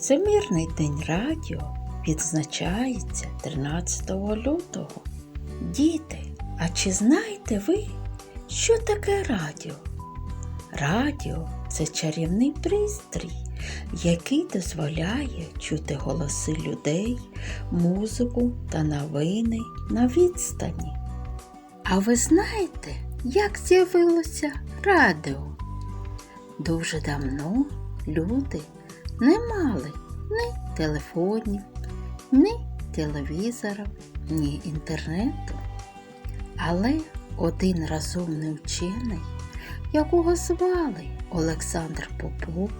Всемирний день радіо відзначається 13 лютого. Діти, а чи знаєте ви, що таке радіо? Радіо це чарівний пристрій, який дозволяє чути голоси людей, музику та новини на відстані. А ви знаєте, як з'явилося радіо? Дуже давно люди не мали ні телефонів, ні телевізорів, ні інтернету. Але один розумний вчений, якого звали Олександр Попов,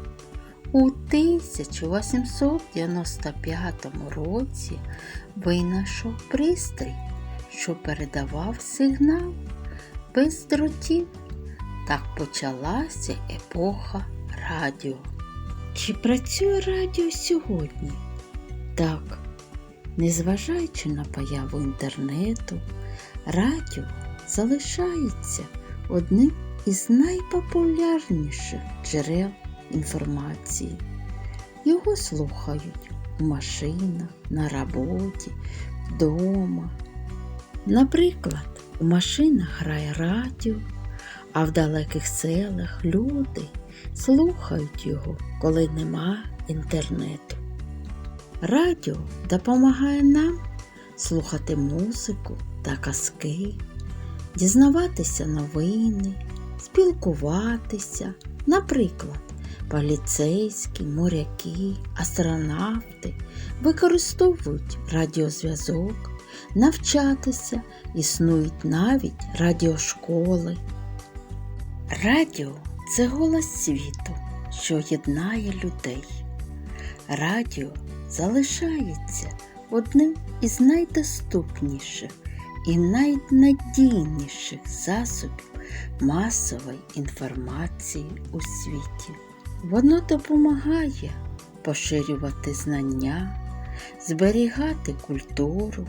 у 1895 році винайшов пристрій, що передавав сигнал без дротів. Так почалася епоха радіо. Чи працює радіо сьогодні? Так, незважаючи на появу інтернету, радіо залишається одним із найпопулярніших джерел інформації. Його слухають у машинах, на роботі, вдома. Наприклад, у машинах грає радіо, а в далеких селах люди слухають його, коли нема інтернету. Радіо допомагає нам слухати музику та казки, дізнаватися новини, спілкуватися, наприклад, поліцейські, моряки, астронавти використовують радіозв'язок, навчатися, існують навіть радіошколи. Радіо це голос світу, що єднає людей. Радіо залишається одним із найдоступніших і найнадійніших засобів масової інформації у світі. Воно допомагає поширювати знання, зберігати культуру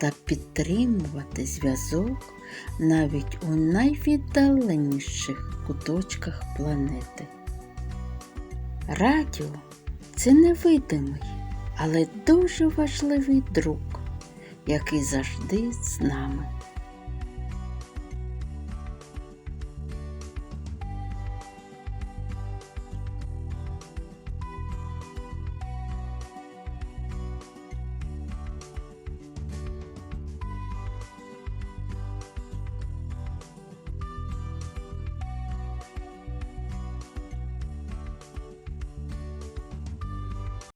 та підтримувати зв'язок навіть у найвіддаленіших куточках планети. Радіо це невидимий, але дуже важливий друг, який завжди з нами.